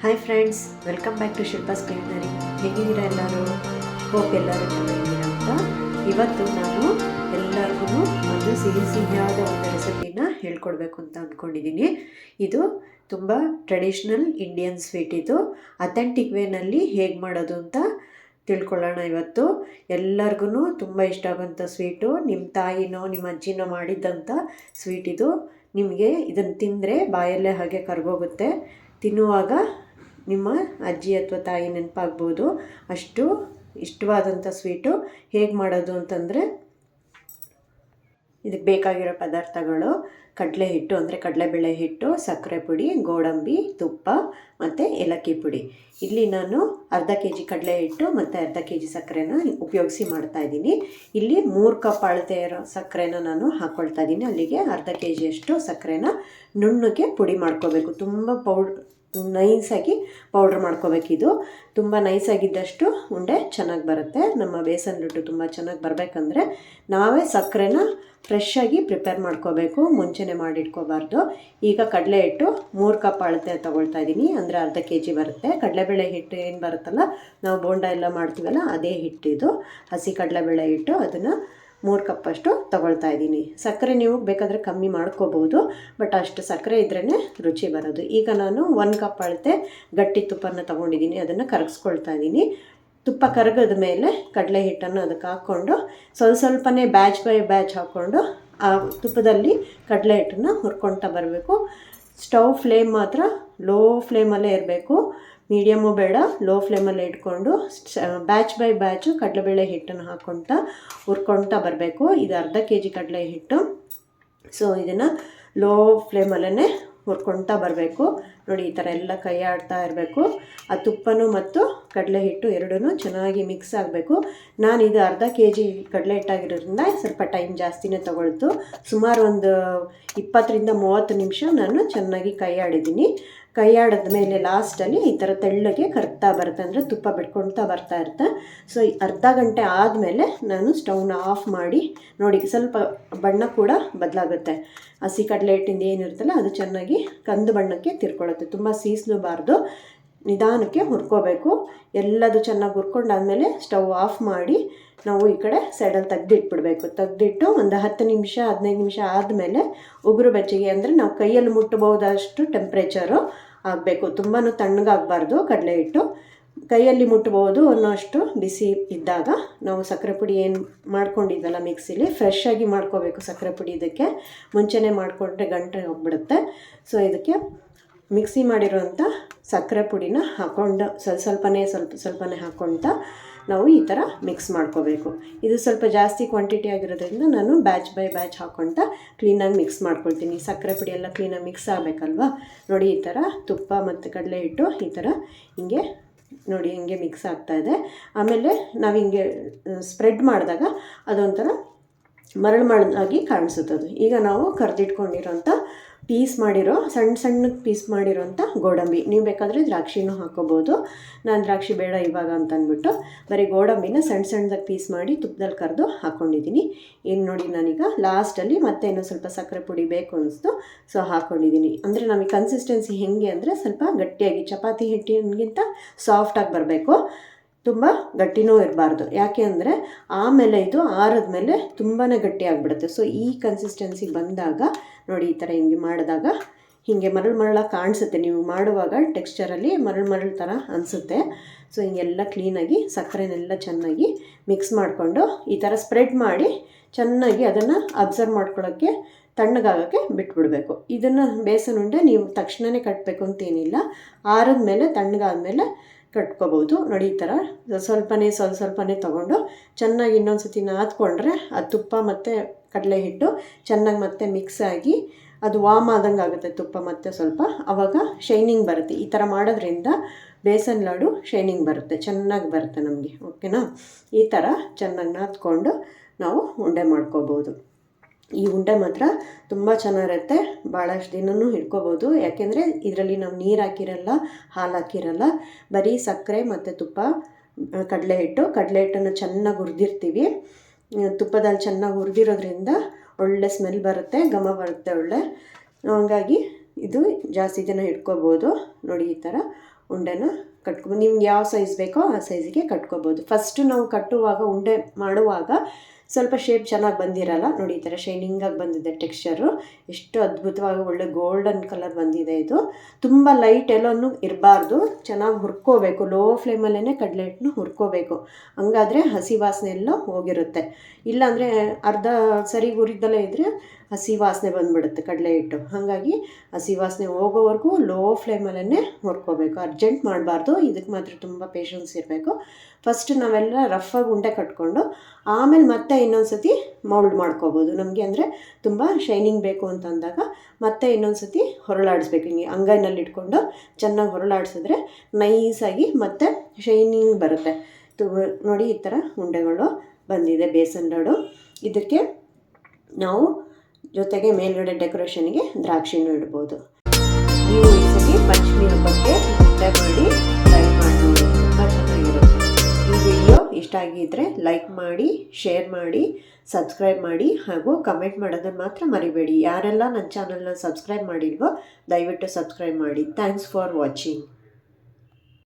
Hi friends welcome back to Shilpa's culinary ಹೇಗಿದ್ದೀರಾ ಎಲ್ಲರೂ? Hope ಎಲ್ಲರೂ ಚೆನ್ನಾಗಿದ್ದೀರಾ ಅಂತ. ಇವತ್ತು ನಾನು ಎಲ್ಲರಿಗೂ ಒಂದು ಸಿಹಿ ಸಿಹಿಯಾದ ಒಂದು ರೆಸಿಪಿನ ಹೇಳ್ಕೊಡ್ಬೇಕು ಅಂತ ಅಂದ್ಕೊಂಡಿದ್ದೀನಿ. ಇದು ತುಂಬ ಟ್ರೆಡಿಷ್ನಲ್ ಇಂಡಿಯನ್ ಸ್ವೀಟ್ ಇದು. ಅಥೆಂಟಿಕ್ ವೇನಲ್ಲಿ ಹೇಗೆ ಮಾಡೋದು ಅಂತ ತಿಳ್ಕೊಳ್ಳೋಣ ಇವತ್ತು. ಎಲ್ಲರಿಗೂ ತುಂಬ ಇಷ್ಟ ಆಗೋಂಥ ಸ್ವೀಟು ನಿಮ್ಮ ತಾಯಿನೋ ನಿಮ್ಮ ಅಜ್ಜಿನೋ ಮಾಡಿದ್ದಂಥ ಸ್ವೀಟ್ ಇದು. ನಿಮಗೆ ಇದನ್ನು ತಿಂದರೆ ಬಾಯಲ್ಲೇ ಹಾಗೆ ಕರ್ಗೋಗುತ್ತೆ. ತಿನ್ನುವಾಗ ನಿಮ್ಮ ಅಜ್ಜಿ ಅಥವಾ ತಾಯಿ ನೆನಪಾಗ್ಬೋದು. ಅಷ್ಟು ಇಷ್ಟವಾದಂಥ ಸ್ವೀಟು ಹೇಗೆ ಮಾಡೋದು ಅಂತಂದರೆ ಇದಕ್ಕೆ ಬೇಕಾಗಿರೋ ಪದಾರ್ಥಗಳು ಕಡಲೆ ಹಿಟ್ಟು ಅಂದರೆ ಕಡಲೆಬೇಳೆ ಹಿಟ್ಟು, ಸಕ್ಕರೆ ಪುಡಿ, ಗೋಡಂಬಿ, ತುಪ್ಪ ಮತ್ತು ಏಲಕ್ಕಿ ಪುಡಿ. ಇಲ್ಲಿ ನಾನು ಅರ್ಧ ಕೆ ಜಿ ಕಡಲೆ ಹಿಟ್ಟು ಮತ್ತು ಅರ್ಧ ಕೆ ಜಿ ಸಕ್ಕರೆನ ಉಪಯೋಗಿಸಿ ಮಾಡ್ತಾಯಿದ್ದೀನಿ ಇಲ್ಲಿ ಮೂರು ಕಪ್ ಅಳತೆ ಇರೋ ಸಕ್ಕರೆನ ನಾನು ಹಾಕ್ಕೊಳ್ತಾ ಇದ್ದೀನಿ. ಅಲ್ಲಿಗೆ ಅರ್ಧ ಕೆ ಜಿಯಷ್ಟು ಸಕ್ಕರೆನ ನುಣ್ಣಗೆ ಪುಡಿ ಮಾಡ್ಕೋಬೇಕು. ತುಂಬ ಪೌಡ್ ನೈಸಾಗಿ ಪೌಡ್ರ್ ಮಾಡ್ಕೋಬೇಕಿದು ತುಂಬ ನೈಸಾಗಿದ್ದಷ್ಟು ಉಂಡೆ ಚೆನ್ನಾಗಿ ಬರುತ್ತೆ. ನಮ್ಮ ಬೇಸನ್ ಲಡ್ಡು ತುಂಬ ಚೆನ್ನಾಗಿ ಬರಬೇಕಂದ್ರೆ ನಾವೇ ಸಕ್ಕರೆನ ಫ್ರೆಶ್ಶಾಗಿ ಪ್ರಿಪೇರ್ ಮಾಡ್ಕೋಬೇಕು. ಮುಂಚೆನೆ ಮಾಡಿಟ್ಕೋಬಾರ್ದು. ಈಗ ಕಡಲೆ ಹಿಟ್ಟು ಮೂರು ಕಪ್ ಅಳತೆ ತೊಗೊಳ್ತಾ ಇದ್ದೀನಿ ಅಂದರೆ ಅರ್ಧ ಕೆ ಜಿ ಬರುತ್ತೆ. ಕಡಲೆಬೇಳೆ ಹಿಟ್ಟು ಏನು ಬರುತ್ತಲ್ಲ, ನಾವು ಬೋಂಡ ಎಲ್ಲ ಮಾಡ್ತೀವಲ್ಲ, ಅದೇ ಹಿಟ್ಟಿದು. ಹಸಿ ಕಡಲೆಬೇಳೆ ಹಿಟ್ಟು, ಅದನ್ನು ಮೂರು ಕಪ್ಪಷ್ಟು ತಗೊಳ್ತಾ ಇದ್ದೀನಿ. ಸಕ್ಕರೆ ನೀವು ಬೇಕಾದರೆ ಕಮ್ಮಿ ಮಾಡ್ಕೋಬೋದು ಬಟ್ ಅಷ್ಟು ಸಕ್ಕರೆ ಇದ್ರೇ ರುಚಿ ಬರೋದು. ಈಗ ನಾನು ಒಂದು ಕಪ್ ಅಳತೆ ಗಟ್ಟಿ ತುಪ್ಪನ ತೊಗೊಂಡಿದ್ದೀನಿ, ಅದನ್ನು ಕರಗಿಸ್ಕೊಳ್ತಾ ಇದ್ದೀನಿ. ತುಪ್ಪ ಕರಗದ ಮೇಲೆ ಕಡಲೆ ಹಿಟ್ಟನ್ನು ಅದಕ್ಕೆ ಹಾಕ್ಕೊಂಡು, ಸ್ವಲ್ಪ ಸ್ವಲ್ಪನೇ ಬ್ಯಾಚ್ ಬೈ ಬ್ಯಾಚ್ ಹಾಕ್ಕೊಂಡು, ಆ ತುಪ್ಪದಲ್ಲಿ ಕಡಲೆ ಹಿಟ್ಟನ್ನು ಹುರ್ಕೊಳ್ತಾ ಬರಬೇಕು. ಸ್ಟವ್ ಫ್ಲೇಮ್ ಮಾತ್ರ ಲೋ ಫ್ಲೇಮಲ್ಲೇ ಇರಬೇಕು. ಮೀಡಿಯಮ್ಮು ಬೇಡ ಲೋ ಫ್ಲೇಮಲ್ಲಿ ಇಟ್ಕೊಂಡು ಬ್ಯಾಚ್ ಬೈ ಬ್ಯಾಚು ಕಡಲೆಬೇಳೆ ಹಿಟ್ಟನ್ನು ಹಾಕ್ಕೊಳ್ತಾ ಹುರ್ಕೊಳ್ತಾ ಬರಬೇಕು. ಇದು ಅರ್ಧ ಕೆ ಜಿ ಕಡಲೆ ಹಿಟ್ಟು. ಸೊ ಇದನ್ನು ಲೋ ಫ್ಲೇಮಲ್ಲೇ ಹುರ್ಕೊಳ್ತಾ ಬರಬೇಕು. ನೋಡಿ, ಈ ಥರ ಎಲ್ಲ ಕೈ ಆಡ್ತಾ ಇರಬೇಕು. ಆ ತುಪ್ಪನೂ ಮತ್ತು ಕಡಲೆ ಹಿಟ್ಟು ಎರಡೂ ಚೆನ್ನಾಗಿ ಮಿಕ್ಸ್ ಆಗಬೇಕು. ನಾನು ಇದು ಅರ್ಧ ಕೆ ಜಿ ಕಡಲೆ ಹಿಟ್ಟಾಗಿರೋದ್ರಿಂದ ಸ್ವಲ್ಪ ಟೈಮ್ ಜಾಸ್ತಿನೇ ತೊಗೊಳ್ತು. ಸುಮಾರು ಒಂದು ಇಪ್ಪತ್ತರಿಂದ ಮೂವತ್ತು ನಿಮಿಷ ನಾನು ಚೆನ್ನಾಗಿ ಕೈ ಆಡಿದ್ದೀನಿ. ಕೈ ಆಡಿದ ಮೇಲೆ ಲಾಸ್ಟಲ್ಲಿ ಈ ಥರ ತೆಳ್ಳಗೆ ಕರ್ತಾ ಬರುತ್ತೆ ಅಂದರೆ ತುಪ್ಪ ಬಿಟ್ಕೊಳ್ತಾ ಬರ್ತಾ ಇರುತ್ತೆ. ಸೊ ಅರ್ಧ ಗಂಟೆ ಆದಮೇಲೆ ನಾನು ಸ್ಟವ್ನ ಆಫ್ ಮಾಡಿ, ನೋಡಿ ಸ್ವಲ್ಪ ಬಣ್ಣ ಕೂಡ ಬದಲಾಗುತ್ತೆ. ಹಸಿ ಕಡಲೆ ಹಿಟ್ಟಿಂದ ಏನಿರುತ್ತಲ್ಲ ಅದು ಚೆನ್ನಾಗಿ ಕಂದು ಬಣ್ಣಕ್ಕೆ ತಿರ್ಕೊಳ್ಳುತ್ತೆ. ತುಂಬ ಸೀಸ್ಲೂಬಾರ್ದು ನಿಧಾನಕ್ಕೆ ಹುರ್ಕೋಬೇಕು. ಎಲ್ಲದು ಚೆನ್ನಾಗಿ ಹುರ್ಕೊಂಡಾದಮೇಲೆ ಸ್ಟವ್ ಆಫ್ ಮಾಡಿ ನಾವು ಈ ಕಡೆ ಸೈಡಲ್ಲಿ ತೆಗ್ದಿಟ್ಬಿಡ್ಬೇಕು. ತೆಗ್ದಿಟ್ಟು ಒಂದು ಹತ್ತು ನಿಮಿಷ, ಹದಿನೈದು ನಿಮಿಷ ಆದಮೇಲೆ ಉಗುರು ಬೆಚ್ಚಗೆ ಅಂದರೆ ನಾವು ಕೈಯಲ್ಲಿ ಮುಟ್ಟಬಹುದಷ್ಟು ಟೆಂಪ್ರೇಚರು ಆಗಬೇಕು. ತುಂಬಾ ತಣ್ಣಗಾಗಬಾರ್ದು ಕಡಲೆ ಹಿಟ್ಟು. ಕೈಯಲ್ಲಿ ಮುಟ್ಬೋದು ಅನ್ನೋಷ್ಟು ಬಿಸಿ ಇದ್ದಾಗ ನಾವು ಸಕ್ಕರೆ ಪುಡಿ ಏನು ಮಾಡ್ಕೊಂಡಿದ್ದಲ್ಲ ಮಿಕ್ಸಿಲಿ ಫ್ರೆಶ್ ಆಗಿ ಮಾಡ್ಕೋಬೇಕು ಸಕ್ಕರೆ ಪುಡಿ ಇದಕ್ಕೆ. ಮುಂಚೆನೇ ಮಾಡಿಕೊಂಡ್ರೆ ಗಂಟೆ ಹೋಗ್ಬಿಡುತ್ತೆ. ಸೊ ಇದಕ್ಕೆ ಮಿಕ್ಸಿ ಮಾಡಿರೋಂಥ ಸಕ್ಕರೆ ಪುಡಿನ ಹಾಕ್ಕೊಂಡು ಸ್ವಲ್ಪ ಸ್ವಲ್ಪನೇ ಸ್ವಲ್ಪ ಸ್ವಲ್ಪನೇ ಹಾಕ್ಕೊಳ್ತಾ ನಾವು ಈ ಥರ ಮಿಕ್ಸ್ ಮಾಡ್ಕೋಬೇಕು. ಇದು ಸ್ವಲ್ಪ ಜಾಸ್ತಿ ಕ್ವಾಂಟಿಟಿ ಆಗಿರೋದ್ರಿಂದ ನಾನು ಬ್ಯಾಚ್ ಬೈ ಬ್ಯಾಚ್ ಹಾಕ್ಕೊಳ್ತಾ ಕ್ಲೀನಾಗಿ ಮಿಕ್ಸ್ ಮಾಡ್ಕೊಳ್ತೀನಿ. ಸಕ್ಕರೆ ಪುಡಿ ಎಲ್ಲ ಕ್ಲೀನಾಗಿ ಮಿಕ್ಸ್ ಆಗಬೇಕಲ್ವಾ? ನೋಡಿ ಈ ಥರ ತುಪ್ಪ ಮತ್ತು ಕಡಲೆ ಹಿಟ್ಟು ಈ ಥರ ಹಿಂಗೆ ನೋಡಿ ಹಿಂಗೆ ಮಿಕ್ಸ್ ಆಗ್ತಾ ಇದೆ. ಆಮೇಲೆ ನಾವು ಹಿಂಗೆ ಸ್ಪ್ರೆಡ್ ಮಾಡಿದಾಗ ಅದೊಂಥರ ಮರಳು ಮರಳಾಗಿ ಕಾಣಿಸುತ್ತದು. ಈಗ ನಾವು ಕರೆದಿಟ್ಕೊಂಡಿರೋಂಥ ಪೀಸ್ ಮಾಡಿರೋ ಸಣ್ಣ ಸಣ್ಣಕ್ಕೆ ಪೀಸ್ ಮಾಡಿರೋಂಥ ಗೋಡಂಬಿ. ನೀವು ಬೇಕಾದರೆ ದ್ರಾಕ್ಷಿನೂ ಹಾಕೋಬೋದು. ನಾನು ದ್ರಾಕ್ಷಿ ಬೇಡ ಇವಾಗ ಅಂತ ಅಂದ್ಬಿಟ್ಟು ಬರೀ ಗೋಡಂಬಿನ ಸಣ್ಣ ಸಣ್ಣದಾಗಿ ಪೀಸ್ ಮಾಡಿ ತುಪ್ಪದಲ್ಲಿ ಕರೆದು ಹಾಕ್ಕೊಂಡಿದ್ದೀನಿ ಏನು ನೋಡಿ ನಾನೀಗ ಲಾಸ್ಟಲ್ಲಿ ಮತ್ತೆ ಇನ್ನೂ ಸ್ವಲ್ಪ ಸಕ್ಕರೆ ಪುಡಿ ಬೇಕು ಅನಿಸ್ತು, ಸೊ ಹಾಕ್ಕೊಂಡಿದ್ದೀನಿ ಅಂದರೆ ನಮಗೆ ಕನ್ಸಿಸ್ಟೆನ್ಸಿ ಹೇಗೆ ಅಂದರೆ ಸ್ವಲ್ಪ ಗಟ್ಟಿಯಾಗಿ, ಚಪಾತಿ ಹಿಟ್ಟಿನಗಿಂತ ಸಾಫ್ಟಾಗಿ ಬರಬೇಕು. ತುಂಬ ಗಟ್ಟಿನೂ ಇರಬಾರ್ದು. ಯಾಕೆ ಅಂದರೆ ಆಮೇಲೆ ಇದು ಆರಿದ್ಮೇಲೆ ತುಂಬಾ ಗಟ್ಟಿ ಆಗಿಬಿಡುತ್ತೆ. ಸೊ ಈ ಕನ್ಸಿಸ್ಟೆನ್ಸಿ ಬಂದಾಗ, ನೋಡಿ ಈ ಥರ ಹಿಂಗೆ ಮಾಡಿದಾಗ ಹೀಗೆ ಮರಳು ಮರಳ ಕಾಣಿಸುತ್ತೆ. ನೀವು ಮಾಡುವಾಗ ಟೆಕ್ಸ್ಚರಲ್ಲಿ ಮರಳು ಮರಳು ಥರ ಅನಿಸುತ್ತೆ. ಸೊ ಹಿಂಗೆಲ್ಲ ಕ್ಲೀನಾಗಿ ಸಕ್ಕರೆನೆಲ್ಲ ಚೆನ್ನಾಗಿ ಮಿಕ್ಸ್ ಮಾಡಿಕೊಂಡು ಈ ಥರ ಸ್ಪ್ರೆಡ್ ಮಾಡಿ ಚೆನ್ನಾಗಿ ಅದನ್ನು ಅಬ್ಸರ್ವ್ ಮಾಡ್ಕೊಳ್ಳೋಕ್ಕೆ ತಣ್ಣಗಾಗೋಕ್ಕೆ ಬಿಟ್ಬಿಡಬೇಕು. ಇದನ್ನು ಬೇಸನ್ ಉಂಡೆ ನೀವು ತಕ್ಷಣವೇ ಕಟ್ಟಬೇಕು ಅಂತೇನಿಲ್ಲ ಆರಿದ ಮೇಲೆ, ತಣ್ಣಗಾದ್ಮೇಲೆ ಕಟ್ಕೋಬೋದು ನೋಡಿ ಈ ಥರ ಸ್ವಲ್ಪನೇ, ಸ್ವಲ್ಪ ಸ್ವಲ್ಪನೇ ತೊಗೊಂಡು ಚೆನ್ನಾಗಿ ಇನ್ನೊಂದು ಸತಿ ನಾದ್ಕೊಂಡ್ರೆ ಆ ತುಪ್ಪ ಮತ್ತು ಕಡಲೆ ಹಿಟ್ಟು ಚೆನ್ನಾಗಿ ಮತ್ತೆ ಮಿಕ್ಸ್ ಆಗಿ ಅದು ವಾಮ್ ಆದಂಗೆ ಆಗುತ್ತೆ ತುಪ್ಪ ಮತ್ತು ಸ್ವಲ್ಪ. ಆವಾಗ ಶೈನಿಂಗ್ ಬರುತ್ತೆ. ಈ ಥರ ಮಾಡೋದ್ರಿಂದ ಬೇಸನ್ ಲಾಡು ಶೈನಿಂಗ್ ಬರುತ್ತೆ. ಚೆನ್ನಾಗಿ ಬರುತ್ತೆ ನಮಗೆ. ಓಕೆನಾ? ಈ ಥರ ಚೆನ್ನಾಗಿ ನಾದ್ಕೊಂಡು ನಾವು ಉಂಡೆ ಮಾಡ್ಕೋಬೋದು ಈ ಉಂಡೆ ಮಾತ್ರ ತುಂಬ ಚೆನ್ನಾಗಿರುತ್ತೆ. ಭಾಳಷ್ಟು ದಿನವೂ ಹಿಡ್ಕೋಬೋದು. ಯಾಕೆಂದರೆ ಇದರಲ್ಲಿ ನಾವು ನೀರು ಹಾಕಿರಲ್ಲ, ಹಾಲು ಹಾಕಿರಲ್ಲ, ಬರೀ ಸಕ್ಕರೆ ಮತ್ತು ತುಪ್ಪ ಕಡಲೆ ಹಿಟ್ಟು ಕಡಲೆ ಹಿಟ್ಟನ್ನು ಚೆನ್ನಾಗಿ ಹುರಿದಿರ್ತೀವಿ. ತುಪ್ಪದಲ್ಲಿ ಚೆನ್ನಾಗಿ ಹುರಿದಿರೋದ್ರಿಂದ ಒಳ್ಳೆ ಸ್ಮೆಲ್ ಬರುತ್ತೆ, ಘಮ ಬರುತ್ತೆ ಒಳ್ಳೆ. ಹಂಗಾಗಿ ಇದು ಜಾಸ್ತಿ ಜನ ಹಿಡ್ಕೋಬೋದು. ನೋಡಿ ಈ ಥರ ಉಂಡೆನ ಕಟ್ಕೊಬೋದು ನಿಮ್ಗೆ ಯಾವ ಸೈಜ್ ಬೇಕೋ ಆ ಸೈಜಿಗೆ ಕಟ್ಕೋಬೋದು. ಫಸ್ಟು ನಾವು ಕಟ್ಟುವಾಗ ಉಂಡೆ ಮಾಡುವಾಗ ಸ್ವಲ್ಪ ಶೇಪ್ ಚೆನ್ನಾಗಿ ಬಂದಿರಲ್ಲ? ನೋಡಿ, ಈ ಥರ ಶೈನಿಂಗಾಗಿ ಬಂದಿದೆ ಟೆಕ್ಸ್ಚರು ಎಷ್ಟು ಅದ್ಭುತವಾಗಿ ಒಳ್ಳೆ ಗೋಲ್ಡನ್ ಕಲರ್ ಬಂದಿದೆ ಇದು. ತುಂಬ ಲೈಟ್ ಎಲ್ಲೋನು ಇರಬಾರ್ದು. ಚೆನ್ನಾಗಿ ಹುರ್ಕೋಬೇಕು. ಲೋ ಫ್ಲೇಮಲ್ಲೇ ಕಡಲೆ ಹಿಟ್ಟನ್ನು ಹುರ್ಕೋಬೇಕು. ಹಂಗಾದರೆ ಹಸಿ ವಾಸನೆ ಎಲ್ಲ ಹೋಗಿರುತ್ತೆ. ಇಲ್ಲಾಂದರೆ ಅರ್ಧ ಸರಿ ಹುರಿದಲ್ಲೇ ಇದ್ದರೆ ಹಸಿ ವಾಸನೆ ಬಂದ್ಬಿಡುತ್ತೆ ಕಡಲೆ ಹಿಟ್ಟು. ಹಾಗಾಗಿ ಹಸಿ ವಾಸನೆ ಹೋಗೋವರೆಗೂ ಲೋ ಫ್ಲೇಮಲ್ಲೇ ಹುರ್ಕೋಬೇಕು. ಅರ್ಜೆಂಟ್ ಮಾಡಬಾರ್ದು. ಇದಕ್ಕೆ ಮಾತ್ರ ತುಂಬ ಪೇಷನ್ಸ್ ಇರಬೇಕು. ಫಸ್ಟ್ ನಾವೆಲ್ಲ ರಫಾಗಿ ಉಂಡೆ ಕಟ್ಕೊಂಡು ಆಮೇಲೆ ಮತ್ತೆ ಇನ್ನೊಂದು ಸತಿ ಮೌಲ್ಡ್ ಮಾಡ್ಕೋಬೋದು. ನಮಗೆ ಅಂದರೆ ತುಂಬ ಶೈನಿಂಗ್ ಬೇಕು ಅಂತ ಅಂದಾಗ ಮತ್ತೆ ಇನ್ನೊಂದು ಸತಿ ಹೊರಳಾಡಿಸ್ಬೇಕು. ಹಿಂಗೆ ಅಂಗೈನಲ್ಲಿ ಇಟ್ಕೊಂಡು ಚೆನ್ನಾಗಿ ಹೊರಳಾಡಿಸಿದ್ರೆ ನೈಸಾಗಿ ಮತ್ತೆ ಶೈನಿಂಗ್ ಬರುತ್ತೆ. ತು ನೋಡಿ ಈ ಥರ ಉಂಡೆಗಳು ಬಂದಿದೆ ಬೇಸನ್ ಲಾಡು ಇದಕ್ಕೆ ನಾವು ಜೊತೆಗೆ ಮೇಲ್ಗಡೆ ಡೆಕೋರೇಷನ್ಗೆ ದ್ರಾಕ್ಷಿನೂ ಇಡ್ಬೋದು. ನೀವು ಈ ಪಂಚಮಿ ಹಬ್ಬಕ್ಕೆ ಮುದ್ದೆ ಮಾಡಿ ಟ್ರೈ ಮಾಡಿ ನೋಡಿ ತುಂಬ ಚೆನ್ನಾಗಿರುತ್ತೆ. ಈ ವಿಡಿಯೋ ಇಷ್ಟ ಆಗಿದ್ದರೆ ಲೈಕ್ ಮಾಡಿ, ಶೇರ್ ಮಾಡಿ, ಸಬ್ಸ್ಕ್ರೈಬ್ ಮಾಡಿ ಹಾಗೂ ಕಮೆಂಟ್ ಮಾಡೋದನ್ನು ಮಾತ್ರ ಮರಿಬೇಡಿ. ಯಾರೆಲ್ಲ ನನ್ನ ಚಾನಲ್ನ ಸಬ್ಸ್ಕ್ರೈಬ್ ಮಾಡಿಲ್ವೋ, ದಯವಿಟ್ಟು ಸಬ್ಸ್ಕ್ರೈಬ್ ಮಾಡಿ. Thanks for watching.